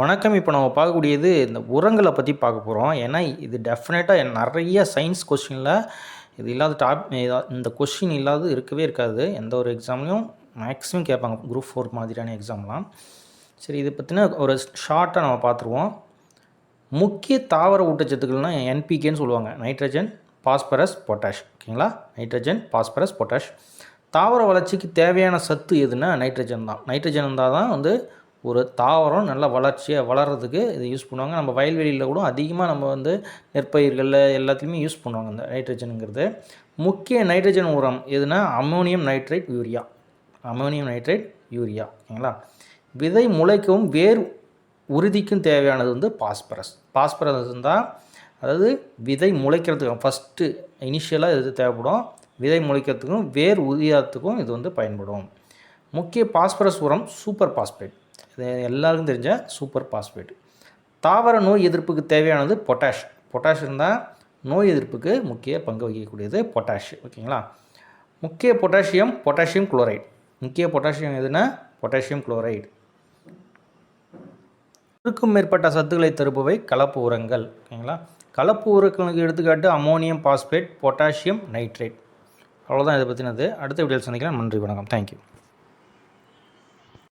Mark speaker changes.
Speaker 1: வணக்கம். இப்போ நம்ம பார்க்கக்கூடியது இந்த உரங்களை பற்றி பார்க்க போகிறோம் ஏன்னா இது டெஃபினட்டாக நிறைய சயின்ஸ் கொஷினில் இது இல்லாத டாப் இந்த கொஷின் இல்லாத இருக்கவே இருக்காது. எந்த ஒரு எக்ஸாம்லையும் மேக்ஸிமம் கேட்பாங்க. குரூப் ஃபோர் மாதிரியான எக்ஸாம்லாம் சரி இதை பற்றின ஒரு ஷார்ட்டாக நம்ம பார்த்துருவோம். முக்கிய தாவர ஊட்டச்சத்துக்கள்னால் என்பிகேன்னு சொல்லுவாங்க. நைட்ரஜன் பாஸ்பரஸ் பொட்டாஷ் ஓகேங்களா? நைட்ரஜன் பாஸ்பரஸ் பொட்டாஷ் தாவர வளர்ச்சிக்கு தேவையான சத்து எதுனா நைட்ரஜன் தான். நைட்ரஜன் இருந்தால் தான் வந்து ஒரு தாவரம் நல்ல வளர்ச்சியாக வளர்கிறதுக்கு இது யூஸ் பண்ணுவாங்க. நம்ம வயல்வெளியில் கூட அதிகமாக நம்ம வந்து நெற்பயிர்களில் எல்லாத்துலேயுமே யூஸ் பண்ணுவாங்க இந்த நைட்ரஜனுங்கிறது முக்கிய நைட்ரஜன் உரம் எதுனா ammonium nitrate urea ammonium nitrate urea ஓகேங்களா? விதை முளைக்கவும் வேர் உறுதிக்கும் தேவையானது வந்து பாஸ்பரஸ் பாஸ்பரஸ் இருந்தால் அதாவது விதை முளைக்கிறதுக்கு ஃபஸ்ட்டு இனிஷியலாக இது தேவைப்படும்? விதை முளைக்கிறதுக்கும் வேர் உரியாதத்துக்கும் இது வந்து பயன்படும். முக்கிய பாஸ்பரஸ் உரம் சூப்பர் பாஸ்பேட் இது எல்லாருக்கும் தெரிஞ்ச சூப்பர் பாஸ்பேட் தாவர நோய் எதிர்ப்புக்கு தேவையானது பொட்டாஷ் பொட்டாஷ் இருந்தால் நோய் எதிர்ப்புக்கு முக்கிய பங்கு வகிக்கக்கூடியது பொட்டாஷ் ஓகேங்களா முக்கிய பொட்டாசியம் பொட்டாசியம் குளோரைடு முக்கிய பொட்டாசியம் எதுனா பொட்டாசியம் குளோரைடு ஒன்றுக்கும் மேற்பட்ட சத்துக்களை தருபவை கலப்பு உரங்கள் ஓகேங்களா கலப்பு உரங்களுக்கு எடுத்துக்காட்டு அமோனியம் பாஸ்பேட் பொட்டாசியம் நைட்ரேட் அவ்வளோதான் இதை பற்றினது அடுத்த வீடியோவில் சந்திக்கலாம். நன்றி வணக்கம். தேங்க்யூ